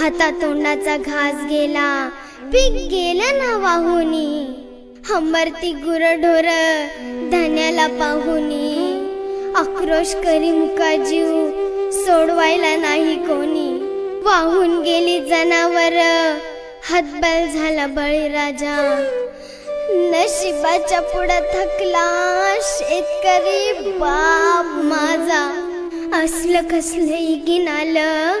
हातातोंडाचा घास गेला. पीक गेलं ना वाहुनी. हंबरती गुरढोर धान्याला पाहुनी. आक्रोश करी मुका जीव सोडवायला नाही कोणी. वाहून गेली जनावर हातबल झाला बळीराजा. नशिबाच्या पुढं थकला शेतकरी बाप माझा. असलं कसलं इगिन आलं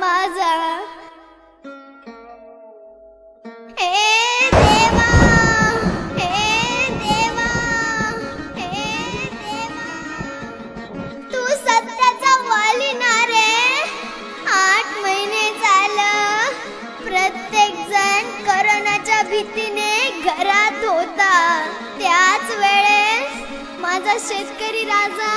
माझा. हे देवा हे देवा हे देवा. तू सत्याचा वाली ना रे. आठ महिने झालं. प्रत्येक जण करोनाच्या भीतीने घरात होता. त्याच वेळेस माझा शेतकरी राजा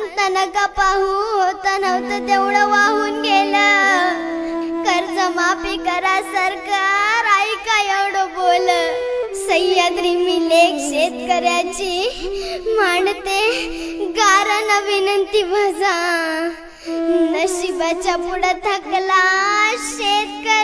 अंत नका पाहू होत नव्हतं तेवढं वाहून गेलं. कर्ज माफी करा सरकार ऐका एवढं बोल. सह्याद्री मी लेख शेतकऱ्याची मांडते गाराना विनंती भजा नशिबाच्या पुढं थकला शेतकरी.